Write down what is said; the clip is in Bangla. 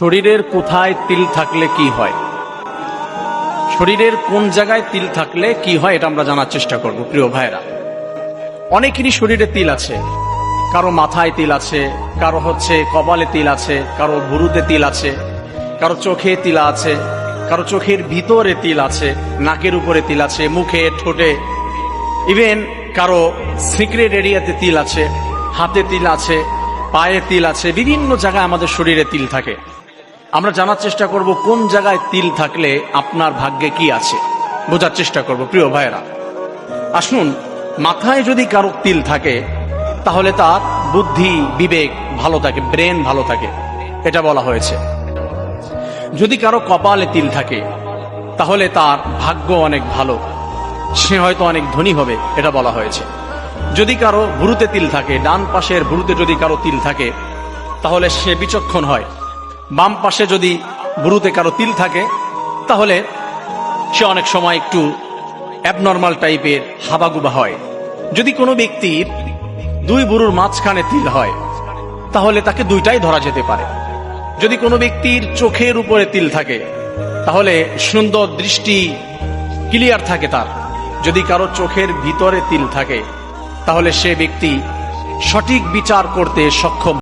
শরীরের কোথায় তিল থাকলে কি হয়? শরীরের কোন জায়গায় তিল থাকলে কি হয় এটা আমরা জানার চেষ্টা করব, প্রিয় ভাইরা অনেকেরই শরীরে তিল আছে। কারও মাথায় তিল আছে, কারও হচ্ছে কপালে তিল আছে, কারও ভুরুতে তিল আছে, কারও চোখে তিল আছে, কারও চোখের ভিতরে তিল আছে, নাকের উপরে তিল আছে, মুখে, ঠোঁটে। ইভেন কারও সিক্রেট এরিয়াতে তিল আছে, হাতে তিল আছে, পায়ে তিল আছে, বিভিন্ন জায়গায় আমাদের শরীরে তিল থাকে। আমরা জানার চেষ্টা করব কোন জায়গায় তিল থাকলে আপনার ভাগ্যে কি আছে। বোঝার চেষ্টা করব, প্রিয় ভাইয়েরা। আসুন, মাথায় যদি কারও তিল থাকে, তাহলে তার বুদ্ধি, বিবেক ভালো থাকে, ব্রেন ভালো থাকে। এটা বলা হয়েছে। যদি কারও কপালে তিল থাকে, তাহলে তার ভাগ্য অনেক ভালো। সে হয়তো অনেক ধনী হবে, এটা বলা হয়েছে। যদি কারও ভুরুতে তিল থাকে, ডান পাশের ভুরুতে যদি কারও তিল থাকে, তাহলে সে বিচক্ষণ হয়। বাম পাশে যদি ভুরুতে কারও তিল থাকে, তাহলে সে অনেক সময় একটু অ্যাবনর্মাল টাইপের হাবাগুবা হয়। যদি কোনো ব্যক্তির দুই বুড়ুর মাঝখানে তিল হয়, তাহলে তাকে দুইটাই ধরা যেতে পারে। যদি কোনো ব্যক্তির চোখের উপরে তিল থাকে, তাহলে সুন্দর দৃষ্টি ক্লিয়ার থাকে তার। যদি কারও চোখের ভিতরে তিল থাকে, তাহলে সে ব্যক্তি সঠিক বিচার করতে সক্ষম